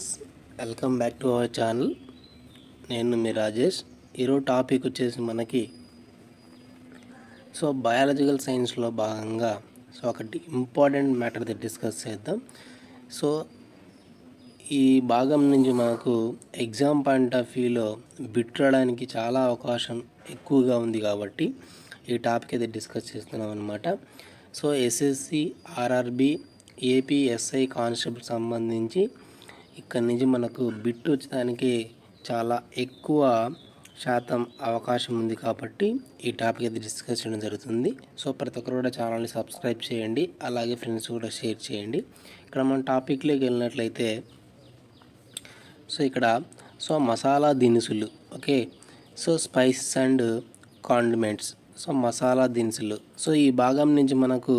Friends welcome back to our channel. నేను మీ రాజేష్. ఈరోజు టాపిక్ వచ్చేసి మనకి సో బయాలజికల్ సైన్స్లో భాగంగా సో ఒకటి ఇంపార్టెంట్ మ్యాటర్ డిస్కస్ చేద్దాం. సో ఈ భాగం నుంచి మనకు ఎగ్జామ్ పాయింట్ ఆఫ్ వ్యూలో బిట్టడానికి చాలా అవకాశం ఎక్కువగా ఉంది కాబట్టి ఈ టాపిక్ అయితే డిస్కస్ చేస్తున్నాం అనమాట so SSC RRB APSI constable సంబంధించి ఇక్కడ నుంచి మనకు బిట్ వచ్చడానికి చాలా ఎక్కువ శాతం అవకాశం ఉంది కాబట్టి ఈ టాపిక్ అయితే డిస్కస్ చేయడం జరుగుతుంది. సో ప్రతి ఒక్కరు కూడా ఛానల్ని సబ్స్క్రైబ్ చేయండి. అలాగే ఫ్రెండ్స్ కూడా షేర్ చేయండి. ఇక్కడ మనం టాపిక్లోకి వెళ్ళినట్లయితే సో ఇక్కడ సో మసాలా దినుసులు okay? So spices and condiments so masala దినుసులు. సో ఈ భాగం నుంచి మనకు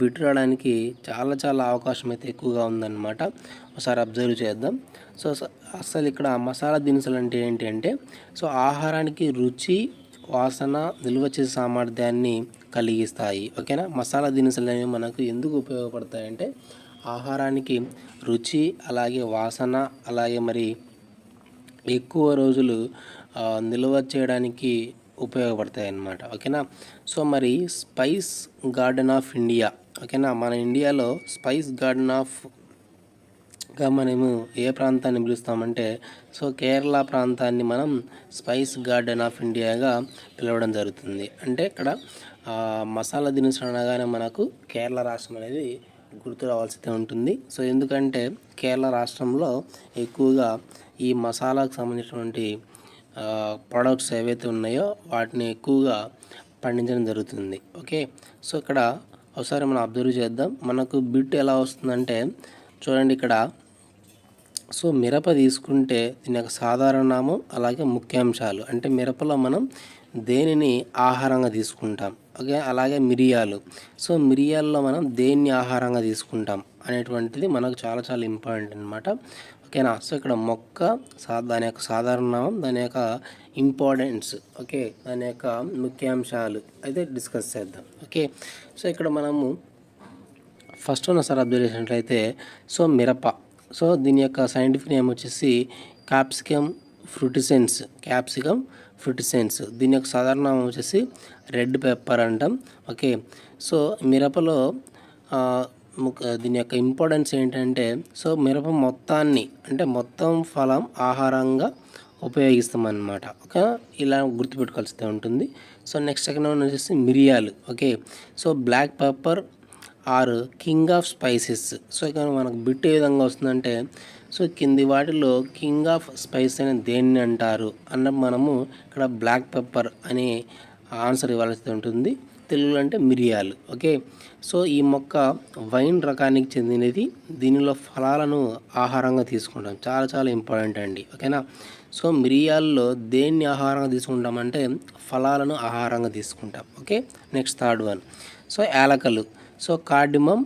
బిట్ రావడానికి చాలా చాలా అవకాశం అయితే ఎక్కువగా ఉందన్నమాట. ఒకసారి అబ్జర్వ్ చేద్దాం. సో అసలు ఇక్కడ మసాలా దినుసులు అంటే ఏంటి అంటే సో ఆహారానికి రుచి వాసన నిల్వ చేసే సామర్థ్యాన్ని కలిగిస్తాయి. ఓకేనా? మసాలా దినుసులు అనేవి మనకు ఎందుకు ఉపయోగపడతాయంటే ఆహారానికి రుచి అలాగే వాసన అలాగే మరి ఎక్కువ రోజులు నిల్వ చేయడానికి ఉపయోగపడతాయి అన్నమాట ఓకేనా? సో మరి స్పైస్ గార్డెన్ ఆఫ్ ఇండియా ఓకేనా? మన ఇండియాలో స్పైస్ గార్డెన్ ఆఫ్గా మనము ఏ ప్రాంతాన్ని పిలుస్తామంటే సో కేరళ ప్రాంతాన్ని మనం స్పైస్ గార్డెన్ ఆఫ్ ఇండియాగా పిలవడం జరుగుతుంది. అంటే ఇక్కడ మసాలా దినుసులు అనగానే మనకు కేరళ రాష్ట్రం అనేది గుర్తు రావాల్సి ఉంటుంది. సో ఎందుకంటే కేరళ రాష్ట్రంలో ఎక్కువగా ఈ మసాలాకు సంబంధించినటువంటి ప్రొడక్ట్స్ ఏవైతే ఉన్నాయో వాటిని ఎక్కువగా పండించడం జరుగుతుంది. ఓకే? సో ఇక్కడ ఒకసారి మనం అబ్జర్వ్ చేద్దాం. మనకు బిట్ ఎలా వస్తుందంటే చూడండి ఇక్కడ. సో మిరప తీసుకుంటే దీని యొక్క సాధారణ నామం అలాగే ముఖ్యాంశాలు. అంటే మిరపలో మనం దేనిని ఆహారంగా తీసుకుంటాం? ఓకే అలాగే మిరియాలు. సో మిరియాల్లో మనం దేన్ని ఆహారంగా తీసుకుంటాం అనేటువంటిది మనకు చాలా చాలా ఇంపార్టెంట్ అనమాట ఓకేనా? సో ఇక్కడ మొక్క సా దాని యొక్క సాధారణ నామం దాని యొక్క ఇంపార్టెన్స్ ఓకే? దాని యొక్క ముఖ్యాంశాలు అయితే డిస్కస్ చేద్దాం ఓకే? సో ఇక్కడ మనము ఫస్ట్ ఉన్న సార్ అబ్జర్వ్ చేసినట్లయితే సో మిరప. సో దీని యొక్క సైంటిఫిక్ నేమ్ వచ్చేసి క్యాప్సికమ్ ఫ్రూటిసెన్స్ క్యాప్సికమ్ ఫ్రూటిసెన్స్ దీని యొక్క సాధారణ నామం వచ్చేసి రెడ్ పెప్పర్ అంటాం ఓకే? సో మిరపలో దీని యొక్క ఇంపార్టెన్స్ ఏంటంటే సో మిరప మొత్తాన్ని అంటే మొత్తం ఫలం ఆహారంగా ఉపయోగిస్తాం అన్నమాట ఓకే ఇలా గుర్తుపెట్టుకోవాల్సి ఉంటుంది. సో నెక్స్ట్ సెకండ్ వన్ వచ్చేసి మిరియాలు okay? So black pepper or king of spices so ఇక్కడ మనకు బిట్ ఏ విధంగా వస్తుందంటే సో కింది వాటిలో కింగ్ ఆఫ్ స్పైస్ అని దేన్ని అంటారు? అన్న మనము ఇక్కడ బ్లాక్ పెప్పర్ అనే ఆన్సర్ ఇవ్వాల్సి ఉంటుంది. తెలుగులో అంటే మిరియాలు. ఓకే? సో ఈ మొక్క వైన్ రకానికి చెందినది. దీనిలో ఫలాలను ఆహారంగా తీసుకుంటాం. చాలా చాలా ఇంపార్టెంట్ అండి. ఓకేనా? సో మిరియాల్లో దేన్ని ఆహారంగా తీసుకుంటామంటే ఫలాలను ఆహారంగా తీసుకుంటాం. Okay? Next third one. So యాలకలు. So cardamom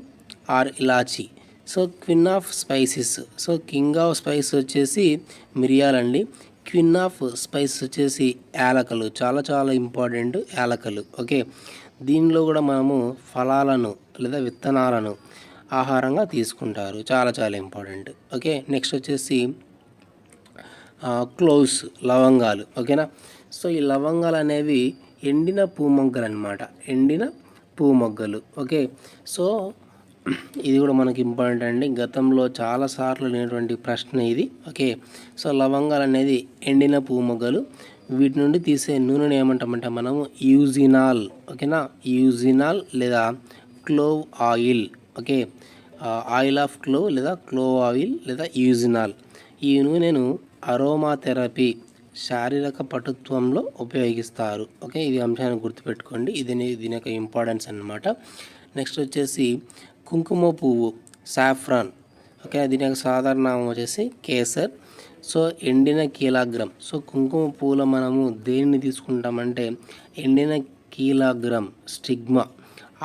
or elaichi. So queen of spices. So king of spice వచ్చేసి మిరియాలండి. క్విన్ ఆఫ్ స్పైస్ వచ్చేసి యాలకలు. చాలా చాలా ఇంపార్టెంట్ యాలకలు. ఓకే? దీనిలో కూడా మనము ఫలాలను లేదా విత్తనాలను ఆహారంగా తీసుకుంటారు. చాలా చాలా ఇంపార్టెంట్. ఓకే? నెక్స్ట్ వచ్చేసి క్లోవ్స్ లవంగాలు. ఓకేనా? సో ఈ లవంగాలు అనేవి ఎండిన పూమొగ్గలు అనమాట ఎండిన పూమొగ్గలు. ఓకే? సో ఇది కూడా మనకి ఇంపార్టెంట్ అండి. గతంలో చాలా సార్లు లేనటువంటి ప్రశ్న ఇది. ఓకే? సో లవంగాలు అనేది ఎండిన పూమొగ్గలు. వీటి నుండి తీసే నూనెను ఏమంటామంటే మనము యూజినాల్ ఓకేనా? యూజినాల్ లేదా clove oil okay? Oil of clove లేదా క్లోవ్ ఆయిల్ లేదా యూజినాల్. ఈ నూనెను అరోమా థెరపీ శారీరక పటుత్వంలో ఉపయోగిస్తారు ఓకే? ఇది అంశాన్ని గుర్తుపెట్టుకోండి. ఇది దీని యొక్క ఇంపార్టెన్స్ అన్నమాట. నెక్స్ట్ వచ్చేసి కుంకుమ పువ్వు సాఫ్రాన్ ఓకే? దీని యొక్క సాధారణ నామం వచ్చేసి కేసర్. సో ఎండిన కీలాగ్రం. సో కుంకుమ పూల మనము దేనిని తీసుకుంటామంటే ఎండిన కీలాగ్రం స్టిగ్మా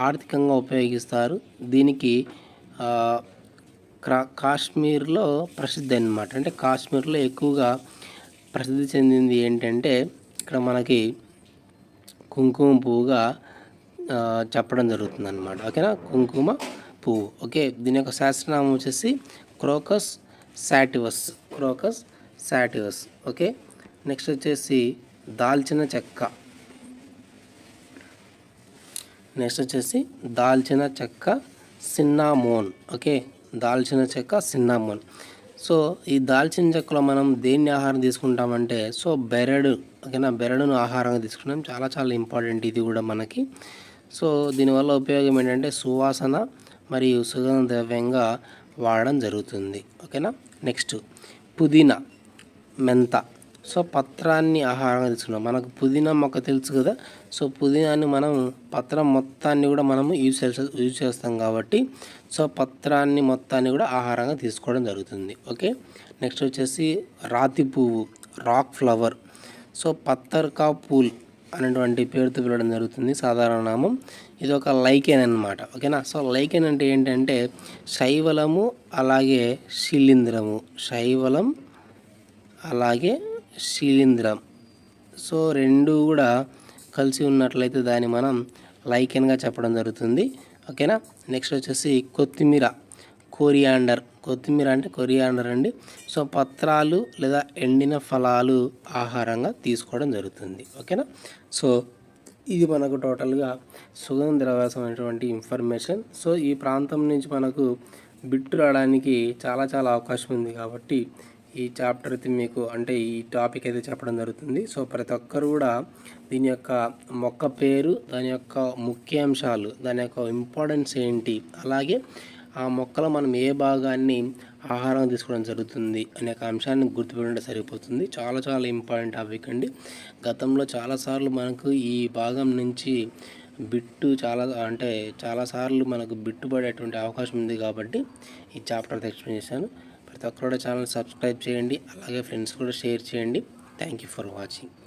ఆర్థికంగా ఉపయోగిస్తారు. దీనికి క్రా కాశ్మీర్లో ప్రసిద్ధి అన్నమాట. అంటే కాశ్మీర్లో ఎక్కువగా ప్రసిద్ధి చెందింది ఏంటంటే ఇక్కడ మనకి కుంకుమ పువ్వుగా చెప్పడం జరుగుతుంది అనమాట ఓకేనా? కుంకుమ పువ్వు. ఓకే? దీని యొక్క శాస్త్రనామం వచ్చేసి Crocus sativus. Crocus sativus okay? Next వచ్చేసి దాల్చిన చెక్క. నెక్స్ట్ వచ్చేసి దాల్చిన చెక్క సిన్నామోన్. ఓకే? దాల్చిన చెక్క సిన్నామోన్. సో ఈ దాల్చిన చెక్కలో మనం దేన్ని ఆహారం తీసుకుంటామంటే సో బెరడు. ఓకేనా? బెరడును ఆహారంగా తీసుకుంటాం చాలా చాలా ఇంపార్టెంట్ ఇది కూడా మనకి. సో దీనివల్ల ఉపయోగం ఏంటంటే సువాసన మరియు సుగంధ ద్రవ్యంగా వాడడం జరుగుతుంది. ఓకేనా? నెక్స్ట్. పుదీనా మెంత. సో పత్రాన్ని ఆహారంగా తీసుకున్నాం. మనకు పుదీనా మొక్క తెలుసు కదా. సో పుదీనాన్ని మనం పత్రం మొత్తాన్ని కూడా మనము యూజ్ చేస్తా యూజ్ చేస్తాం కాబట్టి సో పత్రాన్ని మొత్తాన్ని కూడా ఆహారంగా తీసుకోవడం జరుగుతుంది. ఓకే? నెక్స్ట్ వచ్చేసి రాతి పువ్వు రాక్ ఫ్లవర్. సో పత్తర్కా పూల్. అనేటువంటి పేరుతో పిలవడం జరుగుతుంది. సాధారణ నామం. ఇది ఒక లైకెన్ అనమాట ఓకేనా? సో లైకెన్ అంటే ఏంటంటే శైవలము అలాగే శిలీంద్రము. శైవలం అలాగే శిలీంద్రం. సో రెండు కూడా కలిసి ఉన్నట్లయితే దాన్ని మనం లైకెన్గా చెప్పడం జరుగుతుంది. ఓకేనా? నెక్స్ట్ వచ్చేసి కొత్తిమీర. కొరియాండర్. కొత్తిమీర అంటే కొరియాండర్ అండి. సో పత్రాలు లేదా ఎండిన ఫలాలు ఆహారంగా తీసుకోవడం జరుగుతుంది. ఓకేనా? సో ఇది మనకు టోటల్గా సుగంధ ద్రవ్యాసం అనేటువంటి ఇన్ఫర్మేషన్. సో ఈ ప్రాంతం నుంచి మనకు బిట్టు రావడానికి చాలా చాలా అవకాశం ఉంది కాబట్టి ఈ చాప్టర్ అయితే మీకు అంటే ఈ టాపిక్ అయితే చెప్పడం జరుగుతుంది. సో ప్రతి ఒక్కరు కూడా దీని యొక్క మొక్క పేరు దాని యొక్క ముఖ్యాంశాలు దాని యొక్క ఇంపార్టెన్స్ ఏంటి అలాగే ఆ మొక్కలో మనం ఏ భాగాన్ని ఆహారం తీసుకోవడం జరుగుతుంది అనే ఒక అంశాన్ని గుర్తుపెట్టడం సరిపోతుంది. చాలా చాలా ఇంపార్టెంట్ టాపిక్ అండి. గతంలో చాలాసార్లు మనకు ఈ భాగం నుంచి బిట్టు చాలా అంటే చాలాసార్లు మనకు బిట్టుబడేటువంటి అవకాశం ఉంది కాబట్టి ఈ చాప్టర్ ఎక్స్ప్లెయిన్ చేశాను. ప్రతి ఒక్కరు కూడా ఛానల్ సబ్స్క్రైబ్ చేయండి. అలాగే ఫ్రెండ్స్ కూడా షేర్ చేయండి. Thank you for watching.